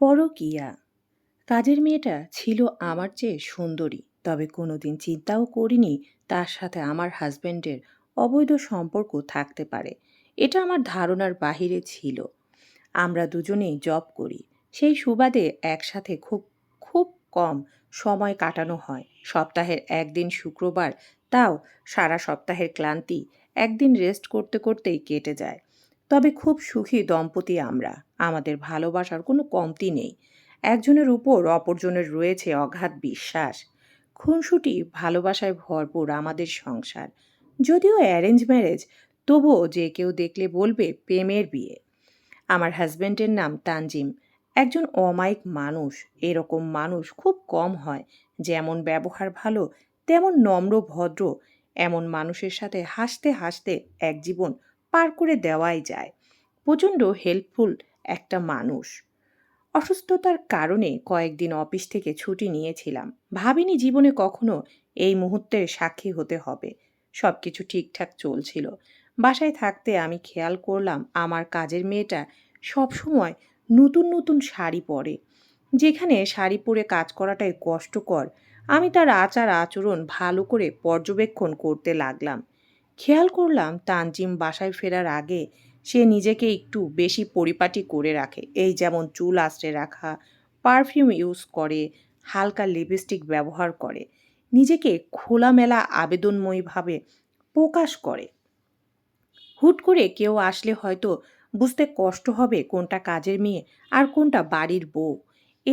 পরকীয়া। কাজের মেয়েটা ছিল আমার চেয়ে সুন্দরী, তবে কোনোদিন চিন্তাও করিনি তার সাথে আমার হাজবেন্ডের অবৈধ সম্পর্ক থাকতে পারে। এটা আমার ধারণার বাহিরে ছিল। আমরা দুজনেই জব করি। সেই সুবাদে একসাথে খুব খুব কম সময় কাটানো হয়। সপ্তাহের একদিন শুক্রবার, তাও সারা সপ্তাহের ক্লান্তি একদিন রেস্ট করতে করতেই কেটে যায়। তবে খুব সুখী দম্পতি আমরা। আমাদের ভালোবাসার কোনো কমতি নেই। একজনের উপর অপরজনের রয়েছে অগাধ বিশ্বাস। খুনসুটি ভালোবাসায় ভরপুর আমাদের সংসার। যদিও অ্যারেঞ্জ ম্যারেজ, তবুও যে কেউ দেখলে বলবে প্রেমের বিয়ে। আমার হাজব্যান্ডের নাম তানজিম। একজন অমায়িক মানুষ। এরকম মানুষ খুব কম হয়। যেমন ব্যবহার ভালো, তেমন নম্র, ভদ্র। এমন মানুষের সাথে হাসতে হাসতে এক জীবন পার করে দেওয়াই যায়। প্রচণ্ড হেল্পফুল একটা মানুষ। অসুস্থতার কারণে কয়েকদিন অফিস থেকে ছুটি নিয়েছিলাম। ভাবিনি জীবনে কখনো এই মুহূর্তের সাক্ষী হতে হবে। সব কিছু ঠিকঠাক চলছিল। বাসায় থাকতে আমি খেয়াল করলাম আমার কাজের মেয়েটা সবসময় নতুন নতুন শাড়ি পরে। যেখানে শাড়ি পরে কাজ করাটাই কষ্টকর, আমি তার আচার আচরণ ভালো করে পর্যবেক্ষণ করতে লাগলাম। খেয়াল করলাম তানজিম বাসায় ফেরার আগে সে নিজেকে একটু বেশি পরিপাটি করে রাখে। এই যেমন চুল আঁচড়ে রাখা, পারফিউম ইউজ করে, হালকা লিপস্টিক ব্যবহার করে, নিজেকে খোলামেলা আবেদনময়ীভাবে প্রকাশ করে। হুট করে কেউ আসলে হয়তো বুঝতে কষ্ট হবে কোনটা কাজের মেয়ে আর কোনটা বাড়ির বউ।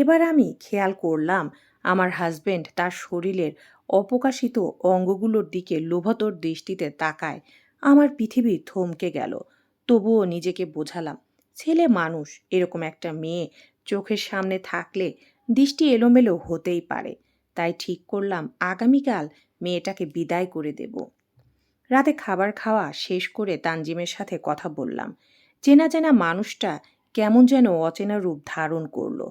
এবার আমি খেয়াল করলাম আমার হাজবেন্ড তার শরীরের অপ্রকাশিত অঙ্গগুলোর দিকে লোভতর দৃষ্টিতে তাকায়। আমার পৃথিবী থমকে গেল। তবুও নিজেকে বোঝালাম, ছেলে মানুষ, এরকম একটা মেয়ে চোখের সামনে থাকলে দৃষ্টি এলোমেলো হতেই পারে। তাই ঠিক করলাম, আগামীকাল মেয়েটাকে বিদায় করে দেব। রাতে খাবার খাওয়া শেষ করে তানজিমের সাথে কথা বললাম। চেনা চেনা মানুষটা কেমন যেন অচেনা রূপ ধারণ করল।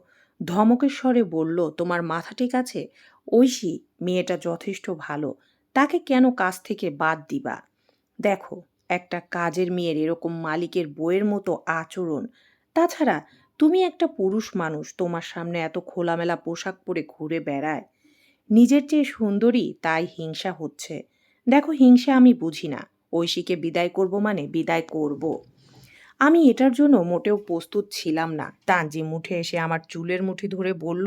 ধমকের স্বরে বলল, তোমার মাথা ঠিক আছে? ঐশী, মেয়েটা যথেষ্ট ভালো। তাকে কেন কাজ থেকে বাদ দিবা? দেখো, একটা কাজের মেয়ের এরকম মালিকের বইয়ের মতো আচরণ। তাছাড়া, তুমি একটা পুরুষ মানুষ, তোমার সামনে এত খোলামেলা পোশাক পরে ঘুরে বেড়ায়। নিজের চেয়ে সুন্দরী, তাই হিংসা হচ্ছে। দেখো, হিংসা আমি বুঝি না। ঐশীকে বিদায় করব মানে বিদায় করব। আমি এটার জন্য মোটেও প্রস্তুত ছিলাম না। তানজিম উঠে এসে আমার চুলের মুঠি ধরে বলল,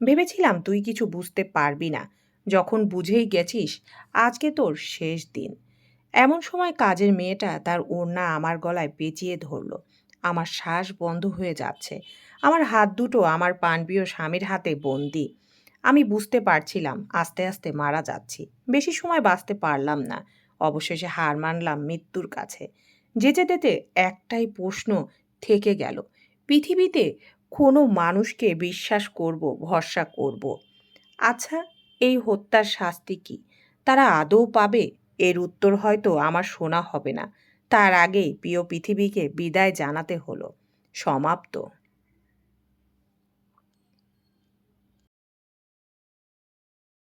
ভেবেছিলাম তুই কিছু বুঝতে পারবি না। যখন বুঝেই গেছিস, আজকে তোর শেষ দিন। এমন সময় কাজের মেয়েটা তার ওড়না আমার গলায় পেঁচিয়ে ধরল। আমার শ্বাস বন্ধ হয়ে যাচ্ছে। আমার হাত দুটো আমার পানবীয় স্বামীর হাতে বন্দি। আমি বুঝতে পারছিলাম, আস্তে আস্তে মারা যাচ্ছি। বেশি সময় বাঁচতে পারলাম না। অবশেষে হার মানলাম মৃত্যুর কাছে। যেতে যেতে একটাই প্রশ্ন থেকে গেল, পৃথিবীতে কোনো মানুষকে বিশ্বাস করব, ভরসা করব? আচ্ছা এই হত্যার শাস্তি কি? তারা আদৌ পাবে? এর উত্তর হয়তো আমার শোনা হবে না। তার আগেই প্রিয় পৃথিবীকে বিদায় জানাতে হলো। সমাপ্ত।